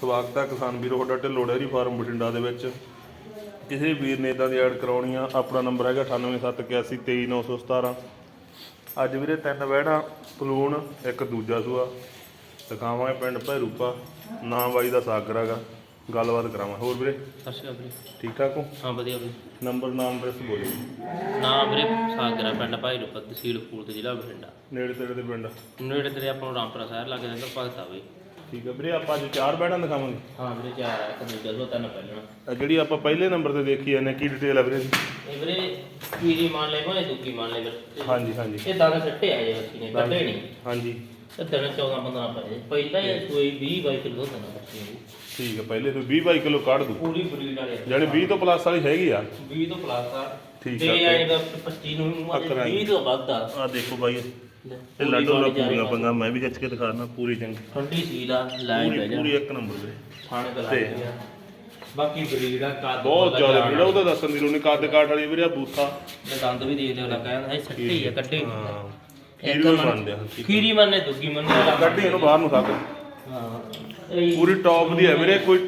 ਸਵਾਗਤ ਹੈ ਕਿਸਾਨ ਵੀਰੋ ਤੁਹਾਡਾ ਢਿੱਲੋਂ ਡੇਅਰੀ ਫਾਰਮ ਬਠਿੰਡਾ ਦੇ ਵਿੱਚ। ਕਿਸੇ ਵੀਰ ਨੇ ਇਦਾਂ ਦੀ ਐਡ ਕਰਾਉਣੀ ਆ ਆਪਣਾ ਨੰਬਰ ਹੈਗਾ 9871823917 ਅੱਜ ਵੀਰੇ ਤਿੰਨ ਵਹਿਣਾ ਪਲੂਣ ਇੱਕ ਦੂਜਾ ਸੂਆ। ਦਿਖਾਵਾਂਗੇ ਪਿੰਡ ਭੈਰੂਪਾ ਨਾਮ ਬਾਈ ਦਾ ਸਾਗਰ ਹੈਗਾ। ਗੱਲਬਾਤ ਕਰਾਵਾਂ ਹੋਰ ਵੀਰੇ? ਸਤਿ ਸ਼੍ਰੀ ਅਕਾਲ ਵੀਰੇ। ਠੀਕ ਠਾਕ ਹੋ? ਹਾਂ ਵਧੀਆ ਵੀਰੇ। ਨੰਬਰ ਨਾਮ ਐਡਰੈਸ ਬੋਲੋ। ਨਾਮ ਵੀਰੇ ਸਾਗਰਾ ਪਿੰਡ ਭਾਈ ਤਹਿਸੀਲ ਫੂਲ ਤੇ ਜ਼ਿਲ੍ਹਾ ਬਠਿੰਡਾ। ਨੇੜੇ ਤੇੜੇ ਦੇ ਪਿੰਡ। ਨੇੜੇ ਤੇਰੇ ਆਪਾਂ ਨੂੰ ਰਾਮਪੁਰਾ ਸ਼ਹਿਰ ਲੱਗ ਜਾਂਦਾ ਭਗਤਾ ਬਈ। ਠੀਕ ਹੈ ਵੀਰੇ ਆਪਾਂ ਅੱਜ ਚਾਰ ਬੈੜਾਂ ਦਿਖਾਵਾਂਗੇ। ਹਾਂ ਵੀਰੇ ਚਾਰ ਆ ਇੱਕ ਦੂਜਾ ਦੋ ਤਿੰਨ ਪਹਿਲਾਂ ਆਹ ਜਿਹੜੀ ਆਪਾਂ ਪਹਿਲੇ ਨੰਬਰ ਤੇ ਦੇਖੀ ਜਾਂਦੇ ਕੀ ਡਿਟੇਲ ਹੈ ਵੀਰੇ ਦੀ? ਇਹ ਵੀਰੇ ਕੀਰੀ ਮੰਨ ਲੈ ਭਾਵੇਂ ਦੁੱਕੀ ਮੰਨ ਲੈ ਵੀਰੇ ਹਾਂਜੀ ਹਾਂਜੀ। ਇਹ ਦਾਣਾ ਸੱਟੇ ਆਏ ਬੱਚੀ ਨੇ ਕੱਢੇ ਨਹੀਂ। ਹਾਂਜੀ। ਤੇ ਦਿਨ 14 15 ਪਏ ਪਹਿਲਾਂ ਇਹ ਸੂਈ 20 22 ਕਿਲੋ ਦੇਣਾ ਬੱਚੀ ਨੂੰ ਠੀਕ ਹੈ ਪਹਿਲੇ ਤੋਂ 20 22 ਕਿਲੋ ਕੱਢ ਦੂ। ਪੂਰੀ ਬਰੀਡ ਵਾਲੇ ਜਾਨੀ 20 ਤੋਂ ਪਲੱਸ ਵਾਲੀ ਹੈਗੀ ਆ। 20 ਤੋਂ ਪਲੱਸ ਆ। ਠੀਕ ਤੇ ਆ, ਇਹ ਤੇ- ਆਏਗਾ 25 ਨੂੰ ਅੱਕਰ ਆਏਗੀ। 20 ਤੋਂ ਵੱਧ ਆ। ਆ ਦੇਖੋ ਬਾਈ ਪੂਰੀ ਲੱਡੂ ਲੱਪੂਗਾ ਜਾਏਗਾ। ਪੰਗਾ ਮੈਂ ਵੀ ਖਿੱਚ ਕੇ ਦਿਖਾਣਾ ਪੂਰੀ ਚੰਗੀ। ਠੰਡੀ ਸੀਲ ਆ ਲਾਈਨ ਪੂਰੀ ਪੈ ਜਾ ਪੂਰੀ ਇੱਕ ਨੰਬਰ ਦਾ। ਤੇ- ਲੱਗਿਆ ਬਾਕੀ ਬਰੀਡ ਆ ਕੱਦ ਬਹੁਤ ਜ਼ਿਆਦਾ ਵੀਰੇ ਉਹਦਾ ਦੱਸਣ ਦੀ ਲੋੜ ਨਹੀਂ ਕੱਦ ਕਾਟ ਵਾਲੀ ਵੀਰੇ ਆ ਬੂਥਾ। ਮੈਂ ਦੰਦ ਵੀ ਦੇਖ ਲਿਆ ਲੱਗਾ ਇਹ ਸੱਟੇ ਹੀ ਆ ਕੱਢੇ ਹਾਂ। ਖੀਰ ਵੀ ਮੰਨ- ਬਣਦੇ ਆ ਖੀਰੀ ਮੰਨੇ ਦੁੱਗੀ ਮੰਨੇ ਕੱਢੀ ਇਹਨੂੰ ਬਾਹਰ ਨੂੰ ਸੱਕ ਹਾਂ ਪੂਰੀ ਟੌਪ ਦੀ ਹੈ ਵੀਰੇ ਕੋਈ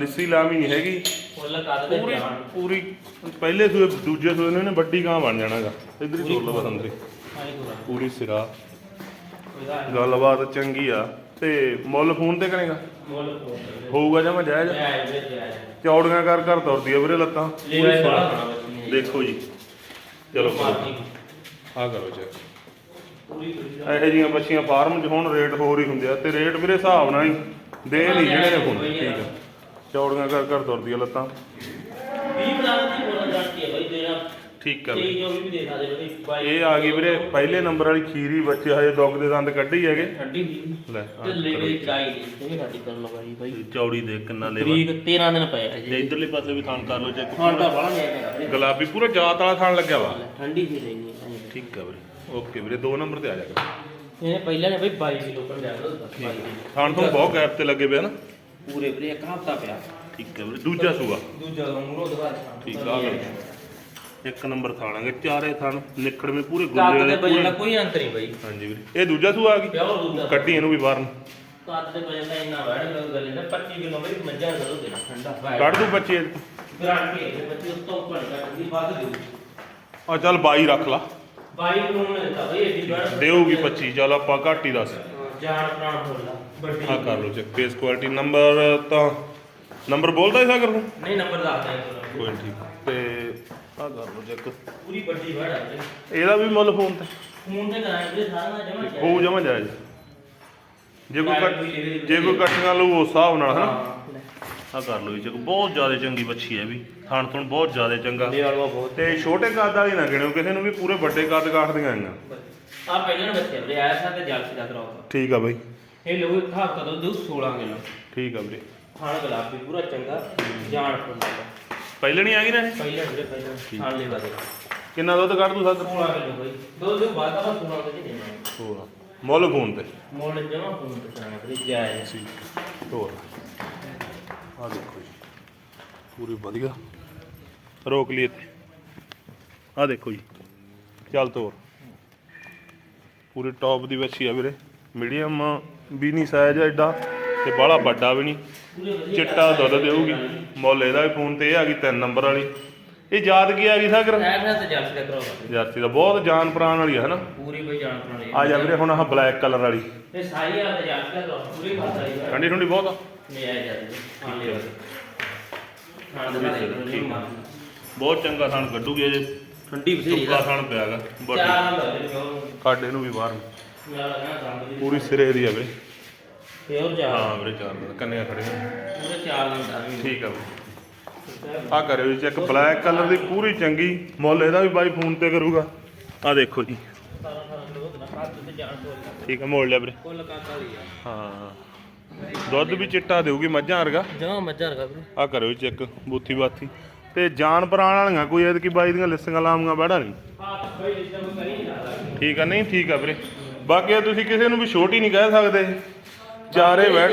ਲਿੱਸੀ ਲਾਮੀ ਨਹੀਂ ਹੈਗੀ। ਦੇ ਪੂਰੀ ਪਹਿਲੇ ਸੂਏ ਦੂਜੇ ਸੂਏ ਨੇ ਵੱਡੀ ਗਾਂ ਬਣ ਜਾਣਾਗਾ ਇਧਰ ਹੀ ਲਓ ਆਈ ਕੋਲਾ ਪੂਰੀ ਸਿਰਾ। ਗੱਲਬਾਤ ਚੰਗੀ ਆ। ਤੇ ਮੁੱਲ ਫੋਨ ਤੇ ਕਰੇਗਾ? ਮੁੱਲ ਕੋਲ ਹੋਊਗਾ ਜਮਾ ਜਾਇਜ਼? ਚੌੜੀਆਂ ਕਰ ਕਰ ਤੁਰਦੀ ਆ ਵੀਰੇ ਲੱਤਾਂ। ਲੈ ਆਏ ਦੇਖੋ ਜੀ। ਚਲੋ ਆ ਕਰੋ ਚੈੱਕ ਇਹੋ ਜਿਹੀਆਂ ਬੱਚੀਆਂ ਫਾਰਮ 'ਚ ਹੁਣ ਰੇਟ ਹੋਰ ਹੀ ਹੁੰਦੇ ਆ। ਤੇ ਰੇਟ ਵੀਰੇ ਹਿਸਾਬ ਨਾਲ ਹੀ। ਦੇ ਨਹੀਂ ਜਿਹੜੇ ਹੁਣ। ਠੀਕ ਆ। ਚੌੜੀਆਂ ਕਰ ਕਰ ਤੁਰਦੀ ਆ ਲੱਤਾਂ। 20 ਪਲਾਸ ਠੀਕ ਤੇ ਵੀਰੇ ਵੀ ਦੇ ਸਕਦੇ ਬਾਈ ਇਹ ਆ ਗਈ ਵੀਰੇ ਪਹਿਲੇ ਨੰਬਰ ਵਾਲੀ ਖੀਰੀ ਬੱਚੇ ਹਜੇ ਦੁੱਗ ਦੇ ਦੰਦ ਕੱਢੀ ਹੈਗੇ। ਠੰਡੀ ਵੀ। ਲੈ ਤੇ ਲੈ ਗਈ ਚਾਈ ਦੀ ਇਹ ਸਾਡੀ ਕਰਨ ਲਗਾਈ ਬਾਈ। ਚੌੜੀ ਦੇ ਕਿੰਨਾ ਲੈਵਾ ਤਰੀਕ 13 ਦਿਨ ਪਏ ਆ ਤੇ ਇਧਰਲੇ ਪਾਸੇ ਵੀ ਥਾਣ ਕਰ ਲਓ ਚੈੱਕ ਹੁਣ ਤਾਂ ਬੜਾ ਨਹੀਂ ਗੁਲਾਬੀ ਪੂਰਾ ਜਾਤ ਵਾਲਾ ਥਾਣ ਲੱਗਿਆ ਵਾ। ਠੰਡੀ ਵੀ ਰਹਿਣੀ ਹੈ ਠੀਕ ਆ ਵੀਰੇ ਓਕੇ ਵੀਰੇ ਦੋ ਨੰਬਰ ਤੇ ਆ ਜਾ ਇਹਨੇ ਪਹਿਲਾਂ ਨੇ ਬਈ 22 ਕਿਲੋ ਪਰ ਲਿਆ ਲੋ ਥਾਣ ਤੋਂ ਬਹੁਤ ਗੈਪ ਤੇ ਲੱਗੇ ਪਿਆ ਨਾ। ਪੂਰੇ ਵੀਰੇ ਇੱਕ ਹਫਤਾ ਪਿਆ। ਠੀਕ ਆ ਵੀਰੇ ਦੂਜਾ ਸੂਆ। ਦੂਜਾ ਮੂਰੋ ਦਵਾ ਠੀਕ ਆ ਆ ਲਓ। ਇੱਕ ਨੰਬਰ ਥਾਣਾਂਗੇ ਚਾਰੇ ਥਾਣ ਨਿਖੜਵੇਂ ਪੂਰੇ ਗੁੱਲੇ ਕੱਦ ਵਾਲੇ ਦੇ ਵਜਨ ਦਾ ਪੂਰੇ। ਕੋਈ ਅੰਤਰ ਨਹੀਂ ਬਈ। ਹਾਂਜੀ ਵੀਰੇ ਇਹ ਦੂਜਾ ਸੂਆ ਆ ਗਈ। ਪਿਓਰ ਕੱਢੀ ਇਹਨੂੰ ਵੀ ਬਾਹਰ ਨੂੰ। ਕੱਦ ਦੇ ਵਜਨ ਦਾ ਇੰਨਾ ਵੜ ਗੱਲ ਨੇ 25 ਕਿਲੋ ਬਈ ਮੱਝਾਂ ਜ਼ਰੂਰ ਦੇਣਾ ਠੰਡਾ। ਕੱਢ ਦੂ ਬੱਚੇ ਗਾਰੰਟੀ ਹੈ ਬੱਚੇ ਉਸ ਤੋਂ ਉੱਪਰ ਕੱਢਦੀ ਵੱਧ ਦਿਓ ਆ ਚੱਲ 22 ਰੱਖ ਲਾ। 22 ਕਿਲੋ ਨੇ ਦਿੱਤਾ ਬਈ ਏਡੀ ਵੜ ਦੇਊਗੀ 25 ਚੱਲ ਆਪਾਂ ਘੱਟ ਹੀ ਦੱਸ। ਜਾਨ ਪ੍ਰਾਣ ਹੋਲਾ ਵੱਡੀ ਆ ਕਰ ਲਓ ਚੈੱਕ ਫੇਸ ਕੁਆਲਿਟੀ ਨੰਬਰ ਤਾਂ ਨੰਬਰ ਬੋਲਦਾ ਹੀ ਸਾਗਰ ਨੂੰ? ਨਹੀਂ ਨੰਬਰ ਦੱਸਦਾ ਹੈ ਕੋਈ ਠੀਕ ਤੇ ਆ ਕਰ ਲਓ ਚੈੱਕ। ਪੂਰੀ ਵੱਡੀ ਵੜ ਆ ਵੀਰੇ। ਇਹਦਾ ਵੀ ਮੁੱਲ ਫੋਨ ਤੇ। ਫੋਨ ਤੇ ਕਰਾਂਗੇ ਸਾਰਾ ਨਾ ਜਮਾ ਹੋਊ ਜਮਾ ਜਾਇਜ਼। ਜੇ ਕੋਈ ਕੱਟ ਜੇ ਕੋਈ ਕੱਟੀਆਂ ਲਊ ਉਸ ਹਿਸਾਬ ਨਾਲ ਹਨਾ? ਆ ਕਰ ਲਓ ਜੀ ਚੈੱਕ। ਬਹੁਤ ਜ਼ਿਆਦਾ ਚੰਗੀ ਬੱਚੀ ਹੈ ਵੀ। ਥਣ ਥਣ ਬਹੁਤ ਜ਼ਿਆਦਾ ਚੰਗਾ। ਤੇ ਛੋਟੇ ਕੱਦ ਵਾਲੀ ਨਾ ਗਿਣਿਓ ਕਿਸੇ ਨੂੰ ਵੀ ਪੂਰੇ ਵੱਡੇ ਕੱਦ ਕਾਟਦੀਆਂ ਆਈਆਂ ਆ ਪਹਿਲਾਂ ਬੱਚੇ ਵੀਰੇ ਆਇਆ ਸਾ ਤੇ ਜਲਸੀ ਦਾ ਕਰਾਉਂਦਾ ਠੀਕ ਆ ਬਾਈ। ਇਹ ਲੋਕ ਹਫਤਾ ਤੋਂ ਦੁੱਧ 16 ਕਿਲੋ। ਠੀਕ ਆ ਵੀਰੇ। ਖਾਣ ਗੁਲਾਬੀ ਪੂਰਾ ਚੰਗਾ। ਜਾਣ ਫੁੱਲਦਾ ਪਹਿਲੇ ਨਹੀਂ ਆ ਗਈ ਨਾ ਇਹ? ਪਹਿਲਾਂ ਵੀਰੇ ਪਹਿਲਾਂ ਖਾਣ ਲਈ ਵਾਦੇ ਕਿੰਨਾ ਦੁੱਧ ਕੱਢ ਦੂ ਸਾਗਰ 16 ਕਿਲੋ ਬਈ। ਦੋ ਦਿਨ ਬਾਅਦ ਆ 16 ਕਿਲੋ ਦੇਣਾ। ਹੋਰ। ਮੁੱਲ ਫੋਨ ਤੇ। ਮੋੜ ਜਮਾ ਫੋਨ ਤੇ ਕਰਾਂਗੇ ਵੀਰੇ ਜਾਏ ਹੋਰ। ਆ ਦੇਖੋ ਜੀ। ਪੂਰੀ ਵਧੀਆ। ਰੋਕ ਲਈ ਇੱਥੇ ਆ ਦੇਖੋ ਜੀ। ਚੱਲ ਤੋਰ। ਪੂਰੀ ਟੌਪ ਦੀ ਵੱਛੀ ਆ ਵੀਰੇ। ਮੀਡੀਅਮ ਵੀ ਨਹੀਂ ਸਾਈਜ਼ ਐਡਾ ਤੇ ਬਾਹਲਾ ਵੱਡਾ ਵੀ ਨਹੀਂ। ਚਿੱਟਾ ਦੁੱਧ ਦੇਊਗੀ। ਮੁੱਲ ਇਹਦਾ ਵੀ ਫੋਨ ਤੇ ਇਹ ਆ ਗਈ ਤਿੰਨ ਨੰਬਰ ਵਾਲੀ। ਇਹ ਯਾਦ ਕੀ ਆ ਗਈ ਸਾਗਰ? ਐਸਾ ਤੇ ਦਾ ਕਰਾਉਂਦਾ ਜਰਸੀ ਦਾ ਬਹੁਤ ਜਾਨ ਪ੍ਰਾਣ ਵਾਲੀ ਆ ਹਨਾ? ਪੂਰੀ ਬਈ ਜਾਣ ਫੁੱਲਣੀ ਆ। ਜਾ ਵੀਰੇ ਹੁਣ ਆਹ ਬਲੈਕ ਕਲਰ ਵਾਲੀ। ਇਹ ਸਾਰੀ ਆ ਤੇ ਜਲਸੀ ਦਾ ਕਰਾਉਂਦਾ ਪੂਰੀ ਹੀ ਠੰਡੀ ਠੰਡੀ ਬਹੁਤ ਆ। ਨਹੀਂ ਆਇਆ ਜਾਂਦੇ ਨਹੀਂ ਮਾਰ ਬਹੁਤ ਚੰਗਾ ਥਣ ਕੱਢੂਗੀ ਅਜੇ ਠੰਡੀ ਬਥੇਰੀ ਦਾ ਥਣ ਪਿਆਗਾ ਬੜੀ ਕੱਢ ਇਹਨੂੰ ਵੀ ਬਾਹਰ। ਪੂਰੀ ਸਿਰੇ ਦੀ ਆ ਵੀਰੇ। ਪਿਓਰ ਜਾ। ਹਾਂ ਵੀਰੇ ਚਾਰ ਦਿਨ ਕੰਨਿਆ ਖੜੇ ਨੇ। ਪੂਰੇ ਚਾਰ ਨੰਬਰ ਆ ਵੀ। ਠੀਕ ਆ ਆ ਕਰਿਓ ਜੀ ਚੈੱਕ ਬਲੈਕ ਕਲਰ ਦੀ ਪੂਰੀ ਚੰਗੀ। ਮੁੱਲ ਇਹਦਾ ਵੀ ਬਾਈ ਫੋਨ ਤੇ ਕਰੂਗਾ। ਆ ਦੇਖੋ ਜੀ। 17 18 ਕਿਲੋ ਦੁੱਧ ਨਾ ਕੱਦ ਤੇ ਜਾਣ ਤੋਂ ਠੀਕ ਆ ਮੋੜ ਲਿਆ ਵੀਰੇ। ਕੁੱਲ ਆ। ਹਾਂ। ਦੁੱਧ ਵੀ ਚਿੱਟਾ ਦੇਊਗੀ ਮੱਝਾਂ ਵਰਗਾ। ਜਮਾ ਮੱਝਾਂ ਰਗਾ ਵੀਰੇ। ਆ ਕਰਿਓ ਚੈੱਕ ਬੂਥੀ ਬਾਥੀ। ਤੇ ਜਾਨ ਪ੍ਰਾਣ ਵਾਲੀਆਂ ਕੋਈ ਐਤਕੀ ਬਾਈ ਦੀਆਂ ਲਿਸਟੀਆਂ ਲਾਉਂਗਾ ਬੜਾ ਨਹੀਂ। ਠੀਕ ਆ ਨਹੀਂ ਠੀਕ ਆ ਵੀਰੇ। ਬਾਕੀ ਇਹ ਤੁਸੀਂ ਕਿਸੇ ਨੂੰ ਵੀ ਛੋਟੀ ਨਹੀਂ ਕਹਿ ਸਕਦੇ। ਚਾਰੇ ਇਹਨੂੰ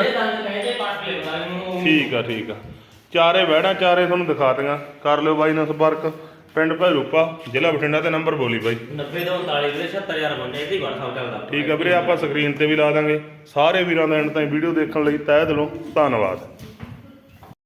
ਠੀਕ ਆ ਠੀਕ ਆ। ਚਾਰੇ ਬੈੜਾਂ ਚਾਰੇ ਤੁਹਾਨੂੰ ਦਿਖਾਤੀਆਂ। ਕਰ ਲਿਓ ਬਾਈ ਨਾਲ ਸੰਪਰਕ। ਪਿੰਡ ਭੈਰੂਪਾ ਜ਼ਿਲ੍ਹਾ ਬਠਿੰਡਾ ਤੇ ਨੰਬਰ ਬੋਲੀ ਬਾਈ। 90 ਤੋਂ 39 ਵੀਰੇ 77000 ਬੰਦੇ ਇਹਦੀ WhatsApp ਚੱਲਦਾ ਠੀਕ ਆ ਵੀਰੇ ਆਪਾਂ ਸਕਰੀਨ ਤੇ ਵੀ ਲਾ ਦਾਂਗੇ। ਸਾਰੇ ਵੀਰਾਂ ਦਾ ਐਂਡ ਤਾਈਂ ਵੀਡੀਓ ਦੇਖਣ ਲਈ ਤਹਿ ਦਿਲੋਂ ਧੰਨਵਾਦ।